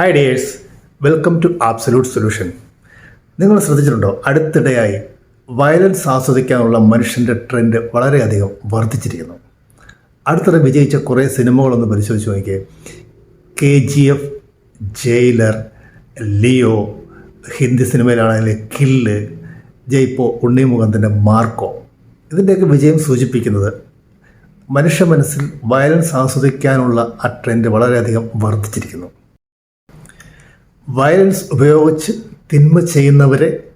Hi dears welcome to absolute solution നിങ്ങൾ ശ്രദ്ധിച്ചിട്ടുണ്ടോ? അടുത്തിടെയായി violence ആസ്വദിക്കാനുള്ള മനുഷ്യന്റെ ട്രെൻഡ് വളരെയധികം വർദ്ധിച്ചിരിക്കുന്നു. അടുത്തിടെ വിജയിച്ച കുറേ സിനിമകളൊന്ന് പരിശോധിച്ച് നോക്കിയേ. K G F jailer Leo Hindi സിനിമയിലാണെങ്കിൽ കില്ല് ജയ്പോ ഉണ്ണി മുഖത്തിന്റെ മാർക്കോ. ഇതിന്റെയൊക്കെ വിജയം സൂചിപ്പിക്കുന്നത് മനുഷ്യ മനസ്സിൽ വയലൻസ് ആസ്വദിക്കാനുള്ള ആ ട്രെൻഡ് വളരെയധികം വർദ്ധിച്ചിരിക്കുന്നു. വയലൻസ് ഉപയോഗിച്ച് തിന്മ ചെയ്യുന്നവരെ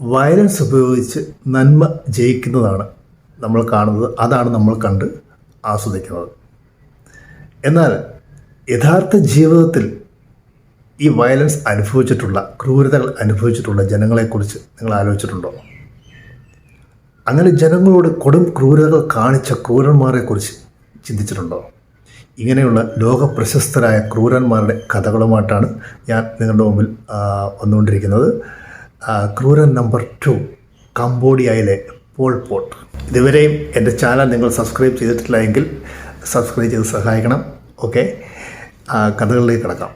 വയലൻസ് ഉപയോഗിച്ച് നന്മ ജയിക്കുന്നതാണ് നമ്മൾ കാണുന്നത്. അതാണ് നമ്മൾ കണ്ട് ആസ്വദിക്കുന്നത്. എന്നാൽ യഥാർത്ഥ ജീവിതത്തിൽ ഈ വയലൻസ് അനുഭവിച്ചിട്ടുള്ള ക്രൂരതകൾ അനുഭവിച്ചിട്ടുള്ള ജനങ്ങളെക്കുറിച്ച് നിങ്ങൾ ആലോചിച്ചിട്ടുണ്ടോ? അങ്ങനെ ജനങ്ങളോട് കൊടും ക്രൂരതകൾ കാണിച്ച ക്രൂരന്മാരെക്കുറിച്ച് ചിന്തിച്ചിട്ടുണ്ടോ? ഇങ്ങനെയുള്ള ലോകപ്രശസ്തരായ ക്രൂരന്മാരുടെ കഥകളുമായിട്ടാണ് ഞാൻ നിങ്ങളുടെ മുമ്പിൽ വന്നുകൊണ്ടിരിക്കുന്നത്. ക്രൂരൻ നമ്പർ ടു കംബോഡിയയിലെ പോൾ പോട്ട്. ഇതുവരെയും എന്റെ ചാനൽ നിങ്ങൾ സബ്സ്ക്രൈബ് ചെയ്തിട്ടില്ല എങ്കിൽ സബ്സ്ക്രൈബ് ചെയ്ത് സഹായിക്കണം. ഓക്കെ? കഥകളിലേക്ക് കിടക്കാം.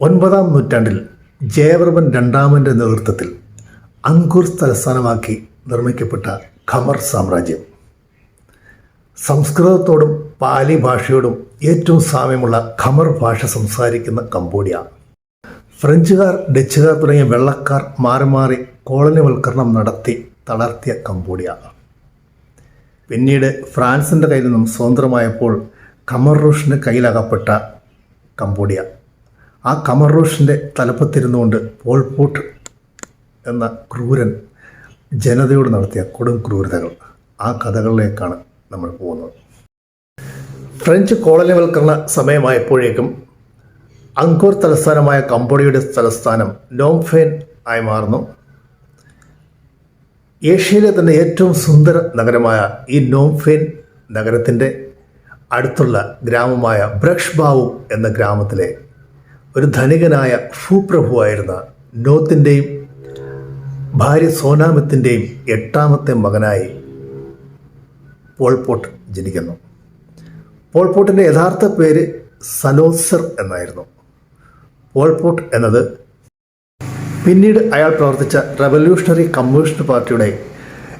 ഒൻപതാം നൂറ്റാണ്ടിൽ ജയവർമ്മൻ രണ്ടാമന്റെ നേതൃത്വത്തിൽ അങ്കുർ തലസ്ഥാനമാക്കി നിർമ്മിക്കപ്പെട്ട ഖമർ സാമ്രാജ്യം. സംസ്കൃതത്തോടും പാലി ഭാഷയോടും ഏറ്റവും സാമ്യമുള്ള ഖമർ ഭാഷ സംസാരിക്കുന്ന കംബോഡിയ. ഫ്രഞ്ചുകാർ ഡച്ചുകാർ തുടങ്ങിയ വെള്ളക്കാർ മാറി മാറി കോളനിവൽക്കരണം നടത്തി തളർത്തിയ കംബോഡിയ. പിന്നീട് ഫ്രാൻസിന്റെ കയ്യിൽ നിന്നും സ്വതന്ത്രമായപ്പോൾ ഖമർ റൂഷിന് കയ്യിലകപ്പെട്ട കംബോഡിയ. ആ ഖമർ റൂഷിന്റെ തലപ്പത്തിരുന്നുകൊണ്ട് പോൾ പോട്ട് എന്ന ക്രൂരൻ ജനതയോട് നടത്തിയ കൊടും ക്രൂരതകൾ. ആ കഥകളിലേക്കാണ് നമ്മൾ പോകുന്നത് ഫ്രഞ്ച് കോളനിവൽക്കരണ സമയമായപ്പോഴേക്കും അങ്കോർ തലസ്ഥാനമായ കംബോഡിയയുടെ തലസ്ഥാനം നോംഫേൻ ആയി മാറുന്നു. ഏഷ്യയിലെ തന്നെ ഏറ്റവും സുന്ദര നഗരമായ ഈ നോംഫേൻ നഗരത്തിന്റെ അടുത്തുള്ള ഗ്രാമമായ ബ്രക്ഷ്ബാവു എന്ന ഗ്രാമത്തിലെ ഒരു ധനികനായ ഭൂപ്രഭുവായിരുന്ന നോത്തിന്റെയും ഭാര്യ സോനാമത്തിന്റെയും എട്ടാമത്തെ മകനായി പോൾപോട്ട് ജനിക്കുന്നു. പോൾപോട്ടിന്റെ യഥാർത്ഥ പേര് സലോസർ എന്നായിരുന്നു. പോൾപോട്ട് എന്നത് പിന്നീട് അയാൾ പ്രവർത്തിച്ച റവല്യൂഷണറി കമ്മ്യൂണിസ്റ്റ് പാർട്ടിയുടെ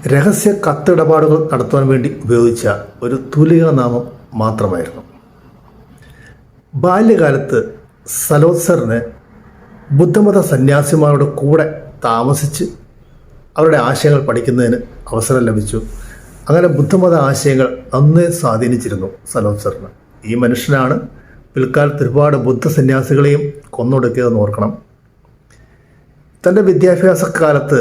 രഹസ്യ കത്തിടപാടുകൾ നടത്തുവാൻ വേണ്ടി ഉപയോഗിച്ച ഒരു തുലിക നാമം മാത്രമായിരുന്നു. ബാല്യകാലത്ത് സലോത്സറിന് ബുദ്ധമത സന്യാസിമാരുടെ കൂടെ താമസിച്ച് അവരുടെ ആശയങ്ങൾ പഠിക്കുന്നതിന് അവസരം ലഭിച്ചു. അങ്ങനെ ബുദ്ധമത ആശയങ്ങൾ അന്ന് സ്വാധീനിച്ചിരുന്നു സലോത്സറിന് ഈ മനുഷ്യനാണ് പിൽക്കാലത്ത് ഒരുപാട് ബുദ്ധ സന്യാസികളെയും കൊന്നൊടുക്കിയതെന്ന് ഓർക്കണം. തന്റെ വിദ്യാഭ്യാസ കാലത്ത്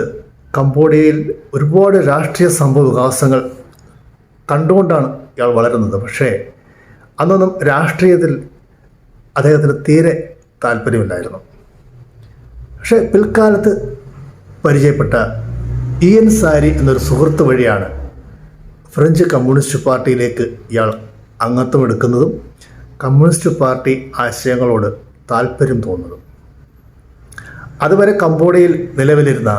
കംബോഡിയയിൽ ഒരുപാട് രാഷ്ട്രീയ സംഭവ വികാസങ്ങൾ കണ്ടുകൊണ്ടാണ് ഇയാൾ വളരുന്നത്. പക്ഷേ അന്നൊന്നും രാഷ്ട്രീയത്തിൽ അദ്ദേഹത്തിന് തീരെ താല്പര്യമില്ലായിരുന്നു. പക്ഷേ പിൽക്കാലത്ത് പരിചയപ്പെട്ട ഇ എൻ സാരി എന്നൊരു സുഹൃത്ത് വഴിയാണ് ഫ്രഞ്ച് കമ്മ്യൂണിസ്റ്റ് പാർട്ടിയിലേക്ക് ഇയാൾ അംഗത്വം എടുക്കുന്നതും കമ്മ്യൂണിസ്റ്റ് പാർട്ടി ആശയങ്ങളോട് താല്പര്യം തോന്നുന്നതും. അതുവരെ കംബോഡിയയിൽ നിലവിലിരുന്ന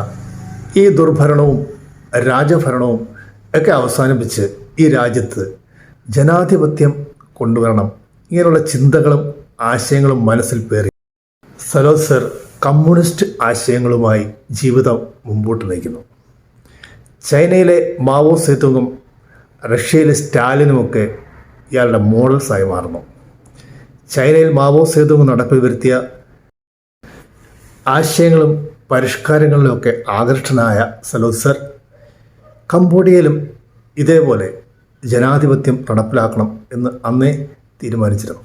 ഈ ദുർഭരണവും രാജഭരണവും ഒക്കെ അവസാനിപ്പിച്ച് ഈ രാജ്യത്ത് ജനാധിപത്യം കൊണ്ടുവരണം ഇങ്ങനെയുള്ള ചിന്തകളും ആശയങ്ങളും മനസ്സിൽ പേറി സലോസർ കമ്മ്യൂണിസ്റ്റ് ആശയങ്ങളുമായി ജീവിതം മുമ്പോട്ട് നയിക്കുന്നു. ചൈനയിലെ മാവോ സേതുങ്ങും റഷ്യയിലെ സ്റ്റാലിനുമൊക്കെ ഇയാളുടെ മോഡൽസായി മാറുന്നു. ചൈനയിൽ മാവോ സേതു നടപ്പിൽ വരുത്തിയ ആശയങ്ങളും പരിഷ്കാരങ്ങളിലുമൊക്കെ ആകർഷണനായ സലോസർ കംബോഡിയയിലും ഇതേപോലെ ജനാധിപത്യം നടപ്പിലാക്കണം എന്ന് അന്നേ തീരുമാനിച്ചിരുന്നു.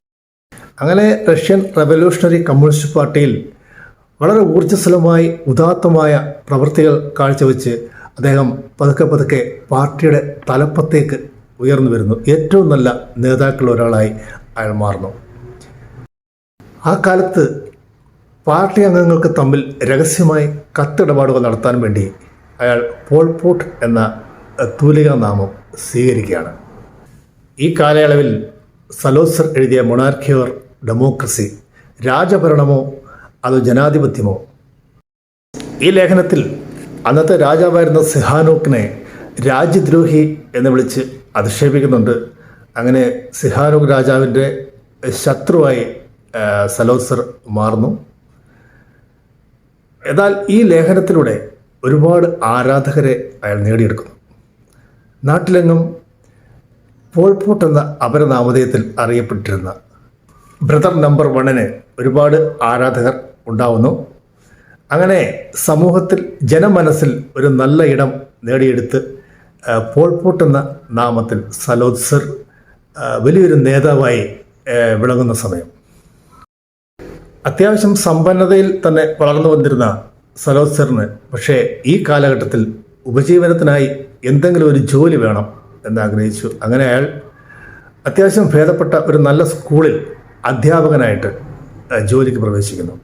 അങ്ങനെ റഷ്യൻ റവല്യൂഷണറി കമ്മ്യൂണിസ്റ്റ് പാർട്ടിയിൽ വളരെ ഊർജസ്വലമായി ഉദാത്തമായ പ്രവൃത്തികൾ കാഴ്ചവെച്ച് അദ്ദേഹം പതുക്കെ പതുക്കെ പാർട്ടിയുടെ തലപ്പത്തേക്ക് ഉയർന്നു വരുന്നു. ഏറ്റവും നല്ല നേതാക്കളിൽ ഒരാളായി അയാൾ മാറുന്നു. ആ കാലത്ത് പാർട്ടി അംഗങ്ങൾക്ക് തമ്മിൽ രഹസ്യമായി കത്തിടപാടുകൾ നടത്താൻ വേണ്ടി അയാൾ പോൾപോട്ട് എന്ന തൂലിക നാമം സ്വീകരിക്കുകയാണ്. ഈ കാലയളവിൽ സലോസർ എഴുതിയ മൊണാർക്കിയോർ ഡെമോക്രസി രാജഭരണമോ അതോ ജനാധിപത്യമോ? ഈ ലേഖനത്തിൽ അന്നത്തെ രാജാവായിരുന്ന സിഹാനൂക്കിനെ രാജ്യദ്രോഹി എന്ന് വിളിച്ച് അധിക്ഷേപിക്കുന്നുണ്ട്. അങ്ങനെ സിഹാനൂക്ക് രാജാവിന്റെ ശത്രുവായി സലോസർ മാറുന്നു. എന്നാൽ ഈ ലേഖനത്തിലൂടെ ഒരുപാട് ആരാധകരെ അയാൾ നേടിയെടുക്കുന്നു. നാട്ടിലെങ്ങും പോൾപോട്ട് എന്ന അപരനാമധേയത്തിൽ അറിയപ്പെട്ടിരുന്ന ബ്രദർ നമ്പർ വണ്ണിന് ഒരുപാട് ആരാധകർ ഉണ്ടാവുന്നു. അങ്ങനെ സമൂഹത്തിൽ ജനമനസ്സിൽ ഒരു നല്ല ഇടം നേടിയെടുത്ത് പോൾ പോൾപോട്ട് എന്ന നാമത്തിൽ സലോത്സർ വലിയൊരു നേതാവായി വിളങ്ങുന്ന സമയം. അത്യാവശ്യം സമ്പന്നതയിൽ തന്നെ വളർന്നു വന്നിരുന്ന സലോത്സറിന് പക്ഷേ ഈ കാലഘട്ടത്തിൽ ഉപജീവനത്തിനായി എന്തെങ്കിലും ഒരു ജോലി വേണം എന്നാഗ്രഹിച്ചു അങ്ങനെ അയാൾ അത്യാവശ്യം ഭേദപ്പെട്ട ഒരു നല്ല സ്കൂളിൽ അധ്യാപകനായിട്ട് ജോലിക്ക് പ്രവേശിക്കുന്നു.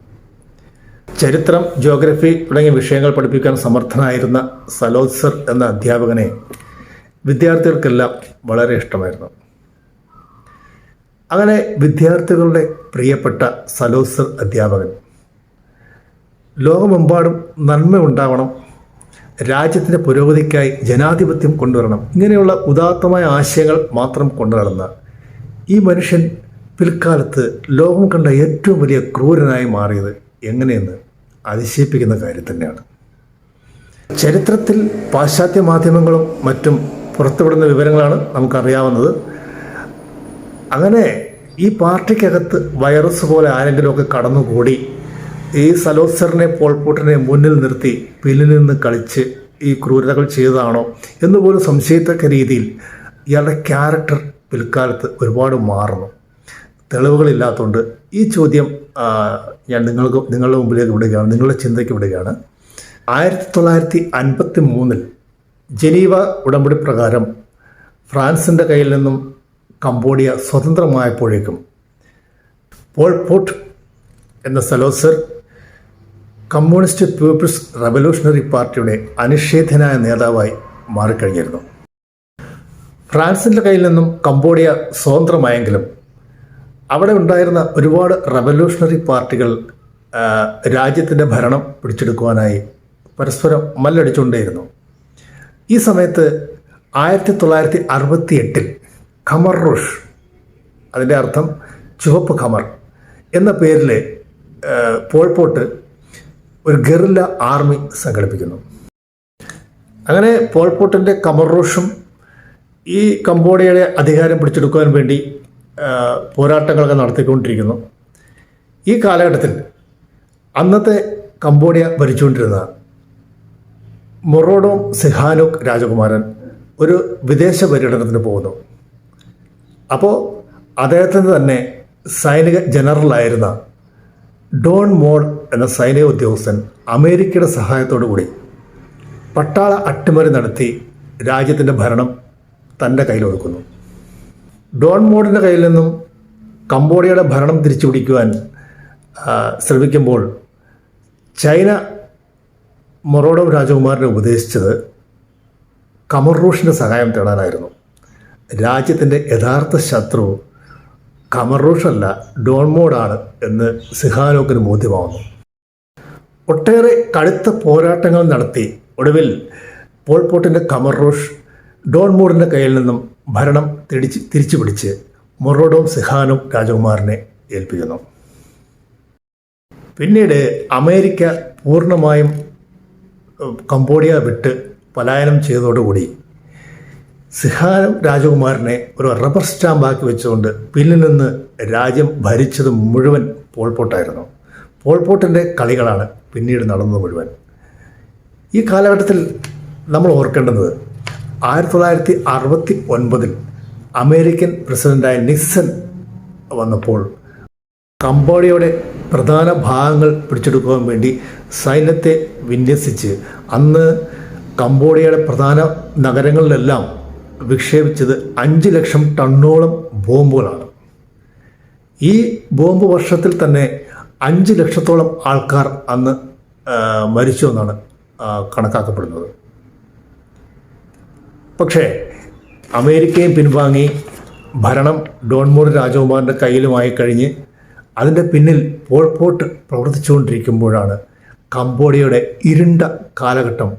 ചരിത്രം ജോഗ്രഫി തുടങ്ങിയ വിഷയങ്ങൾ പഠിപ്പിക്കാൻ സമർത്ഥനായിരുന്ന സലോത്സർ എന്ന അധ്യാപകനെ വിദ്യാർത്ഥികൾക്കെല്ലാം വളരെ ഇഷ്ടമായിരുന്നു. അങ്ങനെ വിദ്യാർത്ഥികളുടെ പ്രിയപ്പെട്ട സലോസർ അധ്യാപകൻ ലോകമെമ്പാടും നന്മ ഉണ്ടാവണം രാജ്യത്തിന്റെ പുരോഗതിക്കായി ജനാധിപത്യം കൊണ്ടുവരണം ഇങ്ങനെയുള്ള ഉദാത്തമായ ആശയങ്ങൾ മാത്രം കൊണ്ടുനടന്ന ഈ മനുഷ്യൻ പിൽക്കാലത്ത് ലോകം കണ്ട ഏറ്റവും വലിയ ക്രൂരനായി മാറിയത് എങ്ങനെയെന്ന് അതിശയിപ്പിക്കുന്ന കാര്യം തന്നെയാണ്. ചരിത്രത്തിൽ പാശ്ചാത്യ മാധ്യമങ്ങളും മറ്റും പുറത്തുവിടുന്ന വിവരങ്ങളാണ് നമുക്കറിയാവുന്നത്. അങ്ങനെ ഈ പാർട്ടിക്കകത്ത് വൈറസ് പോലെ ആരെങ്കിലുമൊക്കെ കടന്നുകൂടി ഈ സലോസറിനെ പോൾപോട്ടിനെ മുന്നിൽ നിർത്തി പിന്നിൽ നിന്ന് കളിച്ച് ഈ ക്രൂരതകൾ ചെയ്തതാണോ എന്ന് പോലും സംശയിത്തക്ക രീതിയിൽ ഇയാളുടെ ക്യാരക്ടർ പിൽക്കാലത്ത് ഒരുപാട് മാറുന്നു. തെളിവുകളില്ലാത്തതുകൊണ്ട് ഈ ചോദ്യം ഞാൻ നിങ്ങൾക്ക് നിങ്ങളുടെ മുമ്പിലേക്ക് വിടുകയാണ് നിങ്ങളുടെ ചിന്തയ്ക്ക് വിടുകയാണ്. ആയിരത്തി തൊള്ളായിരത്തി അൻപത്തി മൂന്നിൽ ജനീവ ഉടമ്പടി പ്രകാരം ഫ്രാൻസിന്റെ കയ്യിൽ നിന്നും കംബോഡിയ സ്വതന്ത്രമായപ്പോഴേക്കും പോൾ പോട്ട് എന്ന സലോസർ കമ്മ്യൂണിസ്റ്റ് പീപ്പിൾസ് റവല്യൂഷണറി പാർട്ടിയുടെ അനിഷേധനായ നേതാവായി മാറിക്കഴിഞ്ഞിരുന്നു. ഫ്രാൻസിന്റെ കയ്യിൽ നിന്നും കംബോഡിയ സ്വതന്ത്രമായെങ്കിലും അവിടെ ഉണ്ടായിരുന്ന ഒരുപാട് റവല്യൂഷണറി പാർട്ടികൾ രാജ്യത്തിന്റെ ഭരണം പിടിച്ചെടുക്കുവാനായി പരസ്പരം മല്ലടിച്ചുകൊണ്ടേയിരുന്നു. ഈ സമയത്ത് ആയിരത്തി തൊള്ളായിരത്തി അറുപത്തി എട്ടിൽ ഖമർ റുഷ് അതിന്റെ അർത്ഥം ചുവപ്പ് ഖമർ എന്ന പേരിൽ പോൾപോട്ട് ഒരു ഗറില്ല ആർമി സംഘടിപ്പിക്കുന്നു. അങ്ങനെ പോൾപോട്ടിന്റെ കമർ റോഷും ഈ കംബോഡിയയുടെ അധികാരം പിടിച്ചെടുക്കുവാൻ വേണ്ടി പോരാട്ടങ്ങളൊക്കെ നടത്തിക്കൊണ്ടിരിക്കുന്നു. ഈ കാലഘട്ടത്തിൽ അന്നത്തെ കംബോഡിയ ഭരിച്ചുകൊണ്ടിരുന്ന മൊറോഡോ സിഹാനുക് രാജകുമാരൻ ഒരു വിദേശ പര്യടനത്തിന് പോകുന്നു. അപ്പോൾ അദ്ദേഹത്തിന് തന്നെ സൈനിക ജനറലായിരുന്ന ഡോൺ മോൾ എന്ന സൈനിക ഉദ്യോഗസ്ഥൻ അമേരിക്കയുടെ സഹായത്തോടു കൂടി പട്ടാള അട്ടിമറി നടത്തി രാജ്യത്തിന്റെ ഭരണം തന്റെ കയ്യിലൊതുക്കുന്നു. ഡോൺ മോഡിന്റെ കയ്യിൽ നിന്നും കംബോഡിയയുടെ ഭരണം തിരിച്ചു പിടിക്കുവാൻ ശ്രമിക്കുമ്പോൾ ചൈന മൊറോഡോ രാജകുമാരനെ ഉപദേശിച്ചത് കമറൂഷിന്റെ സഹായം തേടാനായിരുന്നു. രാജ്യത്തിന്റെ യഥാർത്ഥ ശത്രു കമറൂഷല്ല ഡോൺമോഡാണ് എന്ന് സിഹാനോക്കിന് ബോധ്യമാവുന്നു. ഒട്ടേറെ കടുത്ത പോരാട്ടങ്ങൾ നടത്തി ഒടുവിൽ പോൾപോട്ടിന്റെ ഡോൺ ഡോൺമോഡിന്റെ കയ്യിൽ നിന്നും ഭരണം തിരിച്ച് തിരിച്ചു പിടിച്ച് മൊറോഡോം സിഹാനും രാജകുമാരനെ ഏൽപ്പിക്കുന്നു. പിന്നീട് അമേരിക്ക പൂർണമായും കംബോഡിയ വിട്ട് പലായനം ചെയ്തതോടുകൂടി സിഹാനം രാജകുമാരനെ ഒരു റബ്ബർ സ്റ്റാമ്പാക്കി വെച്ചുകൊണ്ട് പിന്നിൽ നിന്ന് രാജ്യം ഭരിച്ചത് മുഴുവൻ പോൾപോട്ടായിരുന്നു പോൾപോട്ടിന്റെ കളികളാണ് പിന്നീട് നടന്നത് മുഴുവൻ. ഈ കാലഘട്ടത്തിൽ നമ്മൾ ഓർക്കേണ്ടത് ആയിരത്തി തൊള്ളായിരത്തി അറുപത്തി ഒൻപതിൽ അമേരിക്കൻ പ്രസിഡന്റായ നിക്സൺ വന്നപ്പോൾ കംബോഡിയയുടെ പ്രധാന ഭാഗങ്ങൾ പിടിച്ചെടുക്കുവാൻ വേണ്ടി സൈന്യത്തെ വിന്യസിച്ച് അന്ന് കംബോഡിയയുടെ പ്രധാന നഗരങ്ങളിലെല്ലാം വിക്ഷേപിച്ചത് അഞ്ച് ലക്ഷം ടണ്ണോളം ബോംബുകളാണ്. ഈ ബോംബ് വർഷത്തിൽ തന്നെ അഞ്ച് ലക്ഷത്തോളം ആൾക്കാർ അന്ന് മരിച്ചു എന്നാണ് കണക്കാക്കപ്പെടുന്നത്. പക്ഷേ അമേരിക്കയും പിൻവാങ്ങി ഭരണം ഡോൺമോർ രാജകുമാറിന്റെ കയ്യിലുമായി കഴിഞ്ഞ് അതിന്റെ പിന്നിൽ പോൾപോട്ട് പ്രവർത്തിച്ചുകൊണ്ടിരിക്കുമ്പോഴാണ് കംബോഡിയയുടെ ഇരുണ്ട കാലഘട്ടം.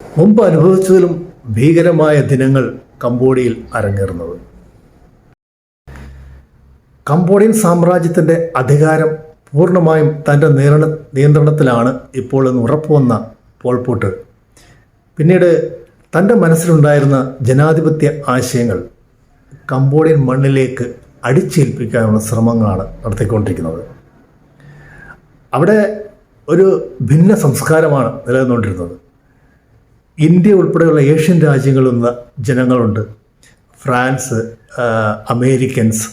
മുമ്പ് അനുഭവിച്ചതിലും ഭീകരമായ ദിനങ്ങൾ കംബോഡിയയിൽ അരങ്ങേറുന്നത്. കംബോഡിയൻ സാമ്രാജ്യത്തിന്റെ അധികാരം പൂർണമായും തന്റെ നിയന്ത്രണ നിയന്ത്രണത്തിലാണ് ഇപ്പോൾ എന്ന് ഉറപ്പുവന്ന പോൾപോട്ട് പിന്നീട് തന്റെ മനസ്സിലുണ്ടായിരുന്ന ജനാധിപത്യ ആശയങ്ങൾ കംബോഡിയൻ മണ്ണിലേക്ക് അടിച്ചേൽപ്പിക്കാനുള്ള ശ്രമങ്ങളാണ് നടത്തിക്കൊണ്ടിരിക്കുന്നത്. അവിടെ ഒരു ഭിന്ന സംസ്കാരമാണ് നിലനിന്നുകൊണ്ടിരുന്നത്. ഇന്ത്യ ഉൾപ്പെടെയുള്ള ഏഷ്യൻ രാജ്യങ്ങളിൽ നിന്ന് ജനങ്ങളുണ്ട്. ഫ്രാൻസ് അമേരിക്കൻസ്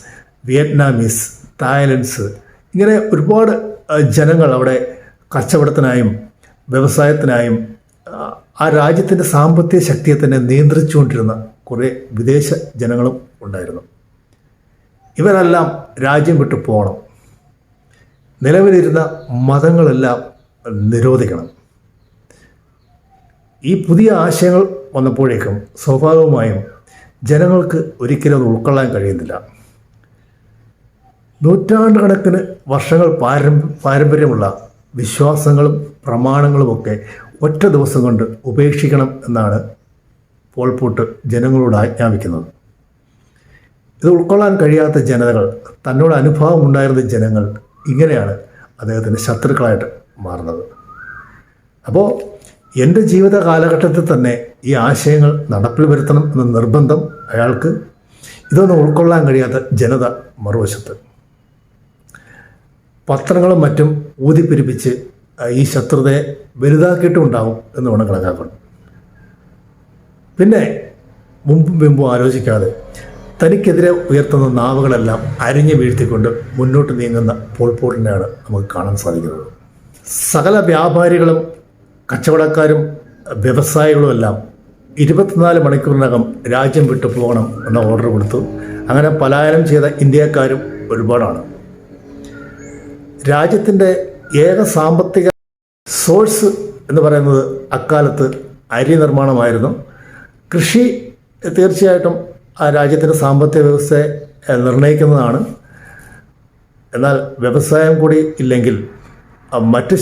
വിയറ്റ്നാമീസ് തായ്ലൻഡ്സ് ഇങ്ങനെ ഒരുപാട് ജനങ്ങൾ അവിടെ കച്ചവടത്തിനായും വ്യവസായത്തിനായും ആ, രാജ്യത്തിന്റെ സാമ്പത്തിക ശക്തിയെ തന്നെ നിയന്ത്രിച്ചുകൊണ്ടിരുന്ന കുറേ വിദേശ ജനങ്ങളും ഉണ്ടായിരുന്നു. ഇവരെല്ലാം രാജ്യം വിട്ടു പോകണം. നിലവിലിരുന്ന മതങ്ങളെല്ലാം നിരോധിക്കണം. ഈ പുതിയ ആശയങ്ങൾ വന്നപ്പോഴേക്കും സ്വാഭാവികമായും ജനങ്ങൾക്ക് ഒരിക്കലും അത് ഉൾക്കൊള്ളാൻ കഴിയുന്നില്ല. നൂറ്റാണ്ടുകണക്കിന് വർഷങ്ങൾ പാരമ്പര്യമുള്ള വിശ്വാസങ്ങളും പ്രമാണങ്ങളുമൊക്കെ ഒറ്റ ദിവസം കൊണ്ട് ഉപേക്ഷിക്കണം എന്നാണ് പോൾപോട്ട് ജനങ്ങളോട് ആജ്ഞാപിക്കുന്നത്. ഇത് ഉൾക്കൊള്ളാൻ കഴിയാത്ത ജനതകൾ തന്നോട് അനുഭവം ഉണ്ടായിരുന്ന ജനങ്ങൾ ഇങ്ങനെയാണ് അദ്ദേഹത്തിന്റെ ശത്രുക്കളായിട്ട് മാറുന്നത്. അപ്പോൾ എന്റെ ജീവിത കാലഘട്ടത്തിൽ തന്നെ ഈ ആശയങ്ങൾ നടപ്പിൽ വരുത്തണം എന്ന നിർബന്ധം അയാൾക്ക് ഇതൊന്നും ഉൾക്കൊള്ളാൻ കഴിയാത്ത ജനത മറുവശത്ത്. പത്രങ്ങളും മറ്റും ഊതിപ്പിരിപ്പിച്ച് ഈ ശത്രുതയെ വലുതാക്കിയിട്ടും ഉണ്ടാവും എന്ന് വേണം കണക്കാക്കണം. പിന്നെ മുമ്പും മുമ്പും ആലോചിക്കാതെ തനിക്കെതിരെ ഉയർത്തുന്ന നാവുകളെല്ലാം അരിഞ്ഞു വീഴ്ത്തിക്കൊണ്ട് മുന്നോട്ട് നീങ്ങുന്ന പോൾപോട്ടിനെയാണ് നമുക്ക് കാണാൻ സാധിക്കുന്നത്. സകല വ്യാപാരികളും കച്ചവടക്കാരും വ്യവസായികളും എല്ലാം ഇരുപത്തിനാല് മണിക്കൂറിനകം രാജ്യം വിട്ടു പോകണം എന്ന ഓർഡർ കൊടുത്തു. അങ്ങനെ പലായനം ചെയ്ത ഇന്ത്യക്കാരും ഒരുപാടാണ്. രാജ്യത്തിന്റെ ഏക സാമ്പത്തിക സോഴ്സ് എന്ന് പറയുന്നത് അക്കാലത്ത് അരി നിർമ്മാണമായിരുന്നു. കൃഷി തീർച്ചയായിട്ടും ആ രാജ്യത്തിന്റെ സാമ്പത്തിക വ്യവസ്ഥയെ നിർണയിക്കുന്നതാണ് എന്നാൽ വ്യവസായം കൂടി ഇല്ലെങ്കിൽ മറ്റ്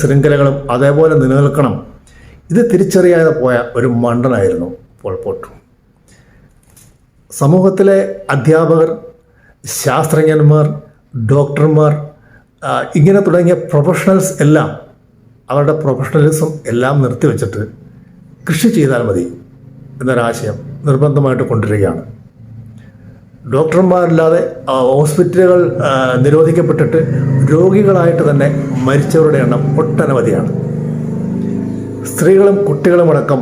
ശൃംഖലകളും അതേപോലെ നിലനിൽക്കണം. ഇത് തിരിച്ചറിയാതെ പോയ ഒരു മണ്ടനായിരുന്നു പോൾപോട്ട് സമൂഹത്തിലെ അധ്യാപകർ ശാസ്ത്രജ്ഞന്മാർ ഡോക്ടർമാർ ഇങ്ങനെ തുടങ്ങിയ പ്രൊഫഷണൽസ് എല്ലാം അവരുടെ പ്രൊഫഷണലിസം എല്ലാം നിർത്തിവെച്ചിട്ട് കൃഷി ചെയ്താൽ മതി എന്നൊരാശയം നിർബന്ധമായിട്ട് കൊണ്ടുവരികയാണ്. ഡോക്ടർമാരില്ലാതെ ഹോസ്പിറ്റലുകൾ നിരോധിക്കപ്പെട്ടിട്ട് രോഗികളായിട്ട് തന്നെ മരിച്ചവരുടെ എണ്ണം ഒട്ടനവധിയാണ്. സ്ത്രീകളും കുട്ടികളും അടക്കം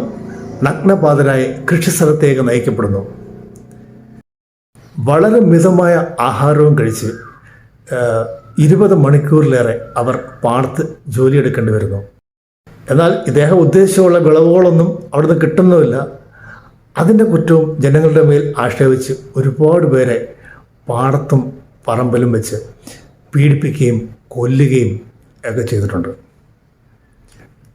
നഗ്നപാതരായി കൃഷിസ്ഥലത്തേക്ക് നയിക്കപ്പെടുന്നു. വളരെ മിതമായ ആഹാരവും കഴിച്ച് ഇരുപത് മണിക്കൂറിലേറെ അവർ പാടത്ത് ജോലിയെടുക്കേണ്ടി വരുന്നു. എന്നാൽ ഇദ്ദേഹം ഉദ്ദേശിച്ചുള്ള വിളവുകളൊന്നും അവിടുന്ന് കിട്ടുന്നുമില്ല. അതിന്റെ കുറ്റവും ജനങ്ങളുടെ മേൽ ആക്ഷേപിച്ച് ഒരുപാട് പേരെ പാടത്തും പറമ്പിലും വെച്ച് പീഡിപ്പിക്കുകയും കൊല്ലുകയും ഒക്കെ ചെയ്തിട്ടുണ്ട്.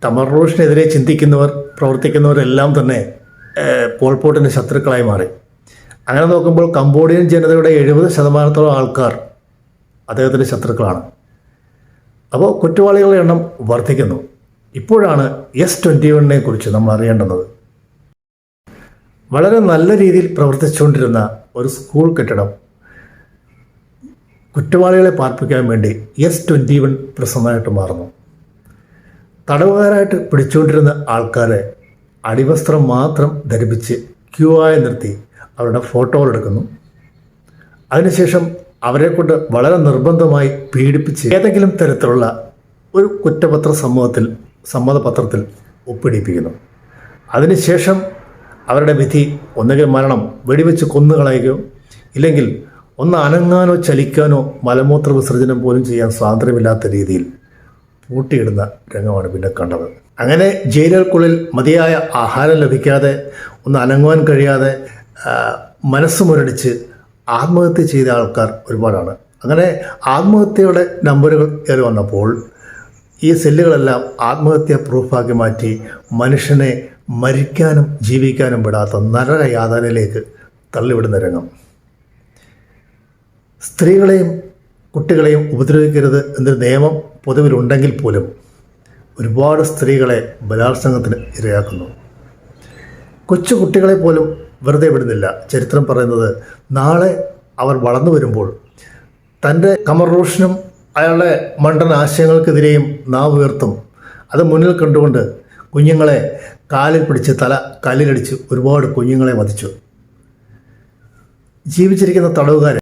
തമർറോഷിനെതിരെ ചിന്തിക്കുന്നവർ പ്രവർത്തിക്കുന്നവരെല്ലാം തന്നെ പോൾപോട്ടിന്റെ ശത്രുക്കളായി മാറി. അങ്ങനെ നോക്കുമ്പോൾ കംബോഡിയൻ ജനതയുടെ എഴുപത് ശതമാനത്തോളം ആൾക്കാർ അദ്ദേഹത്തിന്റെ ശത്രുക്കളാണ്. അപ്പോൾ കുറ്റവാളികളുടെ എണ്ണം വർദ്ധിക്കുന്നു. ഇപ്പോഴാണ് എസ് ട്വന്റി വണ്ണിനെ കുറിച്ച് നമ്മൾ അറിയേണ്ടുന്നത്. വളരെ നല്ല രീതിയിൽ പ്രവർത്തിച്ചുകൊണ്ടിരുന്ന ഒരു സ്കൂൾ കെട്ടിടം കുറ്റവാളികളെ പാർപ്പിക്കാൻ വേണ്ടി എസ് ട്വന്റി വൺ പ്രസന്നമായിട്ട് മാറുന്നു. തടവുകാരായിട്ട് പിടിച്ചുകൊണ്ടിരുന്ന ആൾക്കാരെ അടിവസ്ത്രം മാത്രം ധരിപ്പിച്ച് ക്യൂ ആയി നിർത്തി അവരുടെ ഫോട്ടോകൾ എടുക്കുന്നു. അതിനുശേഷം അവരെ കൊണ്ട് വളരെ നിർബന്ധമായി പീഡിപ്പിച്ച് ഏതെങ്കിലും തരത്തിലുള്ള ഒരു കുറ്റപത്ര സമൂഹത്തിൽ സമ്മതപത്രത്തിൽ ഒപ്പിടിപ്പിക്കുന്നു. അതിനുശേഷം അവരുടെ വിധി ഒന്നുകിൽ മരണം വെടിവെച്ച് കൊന്നുകളയുകയോ ഇല്ലെങ്കിൽ ഒന്ന് അനങ്ങാനോ ചലിക്കാനോ മലമൂത്ര വിസർജനം പോലും ചെയ്യാൻ സ്വാതന്ത്ര്യമില്ലാത്ത രീതിയിൽ പൂട്ടിയിടുന്ന രംഗമാണ് പിന്നെ കണ്ടത്. അങ്ങനെ ജയിലുകൾക്കുള്ളിൽ മതിയായ ആഹാരം ലഭിക്കാതെ ഒന്ന് അനങ്ങുവാൻ കഴിയാതെ മനസ്സ് മുരടിച്ച് ആത്മഹത്യ ചെയ്ത ആൾക്കാർ ഒരുപാടാണ്. അങ്ങനെ ആത്മഹത്യയുടെ നമ്പറുകൾ കയറി വന്നപ്പോൾ ഈ സെല്ലുകളെല്ലാം ആത്മഹത്യ പ്രൂഫാക്കി മാറ്റി മനുഷ്യനെ മരിക്കാനും ജീവിക്കാനും വിടാത്ത നരക യാതനയിലേക്ക് തള്ളിവിടുന്ന രംഗം. സ്ത്രീകളെയും കുട്ടികളെയും ഉപദ്രവിക്കരുത് എന്നൊരു നിയമം പൊതുവിലുണ്ടെങ്കിൽ പോലും ഒരുപാട് സ്ത്രീകളെ ബലാത്സംഗത്തിന് ഇരയാക്കുന്നു. കൊച്ചു കുട്ടികളെ പോലും വെറുതെ വിടുന്നില്ല. ചരിത്രം പറയുന്നത് നാളെ അവർ വളർന്നു വരുമ്പോൾ തന്റെ കമർ റോഷനും അയാളുടെ മണ്ടൻ ആശയങ്ങൾക്കെതിരെയും നാവ് ഉയർത്തും. അത് മുന്നിൽ കണ്ടുകൊണ്ട് കുഞ്ഞുങ്ങളെ കാലിൽ പിടിച്ച് തല കല്ലിലടിച്ച് ഒരുപാട് കുഞ്ഞുങ്ങളെ വധിച്ചു. ജീവിച്ചിരിക്കുന്ന തടവുകാരൻ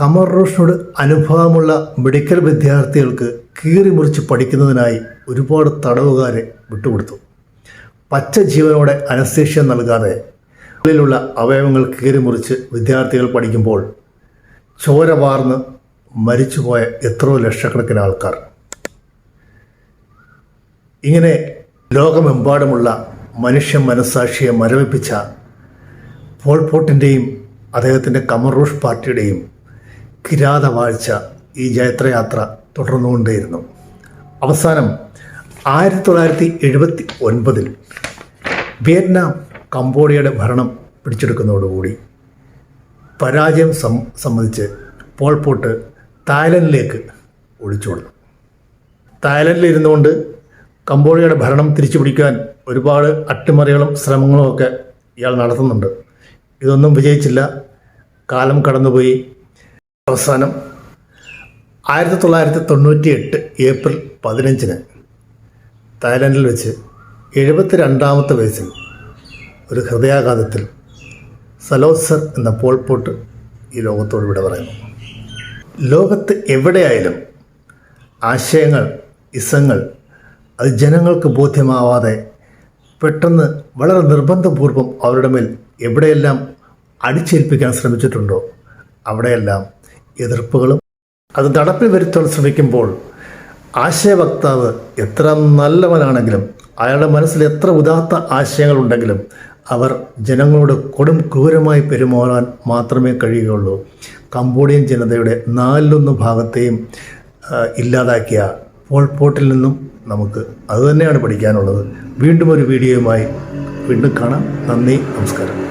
കമർ റോഷനോട് അനുഭവമുള്ള മെഡിക്കൽ വിദ്യാർത്ഥികൾക്ക് കീറി മുറിച്ച് പഠിക്കുന്നതിനായി ഒരുപാട് തടവുകാരെ വിട്ടുകൊടുത്തു. പച്ച ജീവനോടെ അനസ്തേഷ്യം നൽകാതെ ഉള്ളിലുള്ള അവയവങ്ങൾ കീറിമുറിച്ച് വിദ്യാർത്ഥികൾ പഠിക്കുമ്പോൾ ചോര വാർന്ന് മരിച്ചുപോയ എത്രയോ ലക്ഷക്കണക്കിന് ആൾക്കാർ. ഇങ്ങനെ ലോകമെമ്പാടുമുള്ള മനുഷ്യ മനസ്സാക്ഷിയെ മരവിപ്പിച്ച പോൾപോട്ടിന്റെയും അദ്ദേഹത്തിന്റെ കമറൂഷ് പാർട്ടിയുടെയും കിരാതവാഴ്ച ഈ ജൈത്രയാത്ര തുടർന്നുകൊണ്ടേയിരുന്നു. അവസാനം ആയിരത്തി തൊള്ളായിരത്തി എഴുപത്തി ഒൻപതിൽ വിയറ്റ്നാം കംബോഡിയയുടെ ഭരണം പിടിച്ചെടുക്കുന്നതോടുകൂടി പരാജയം സം സംബന്ധിച്ച് പോൾപോട്ട് തായ്ലൻഡിലേക്ക് ഒളിച്ചോടുന്നു തായ്ലൻഡിൽ ഇരുന്നുകൊണ്ട് കംബോഡിയയുടെ ഭരണം തിരിച്ചു പിടിക്കാൻ ഒരുപാട് അട്ടിമറികളും ശ്രമങ്ങളും ഒക്കെ ഇയാൾ നടത്തുന്നുണ്ട്. ഇതൊന്നും വിജയിച്ചില്ല. കാലം കടന്നുപോയി. അവസാനം ആയിരത്തി തൊള്ളായിരത്തി തൊണ്ണൂറ്റി എട്ട് ഏപ്രിൽ പതിനഞ്ചിന് തായ്ലൻഡിൽ വെച്ച് എഴുപത്തി രണ്ടാമത്തെ വയസ്സിൽ ഒരു ഹൃദയാഘാതത്തിൽ സലോസർ എന്ന പോൾപോട്ട് ഈ ലോകത്തോട് ഇവിടെ പറയുന്നു. ലോകത്ത് എവിടെയായാലും ആശയങ്ങൾ ഇസങ്ങൾ അത് ജനങ്ങൾക്ക് ബോധ്യമാവാതെ പെട്ടെന്ന് വളരെ നിർബന്ധപൂർവം അവരുടെ മേൽ എവിടെയെല്ലാം അടിച്ചേൽപ്പിക്കാൻ ശ്രമിച്ചിട്ടുണ്ടോ അവിടെയെല്ലാം എതിർപ്പുകളും അത് നടപ്പിൽ വരുത്താൻ ശ്രമിക്കുമ്പോൾ ആശയവക്താവ് എത്ര നല്ലവനാണെങ്കിലും അയാളുടെ മനസ്സിൽ എത്ര ഉദാത്ത ആശയങ്ങളുണ്ടെങ്കിലും അവർ ജനങ്ങളോട് കൊടും ക്രൂരമായി പെരുമാറാൻ മാത്രമേ കഴിയുകയുള്ളൂ. കംബോഡിയൻ ജനതയുടെ നാലിലൊന്ന് ഭാഗത്തെയും ഇല്ലാതാക്കിയ പോൾപോട്ടിൽ നിന്നും നമുക്ക് അതുതന്നെയാണ് പഠിക്കാനുള്ളത്. വീണ്ടും ഒരു വീഡിയോയുമായി വീണ്ടും കാണാം. നന്ദി നമസ്കാരം.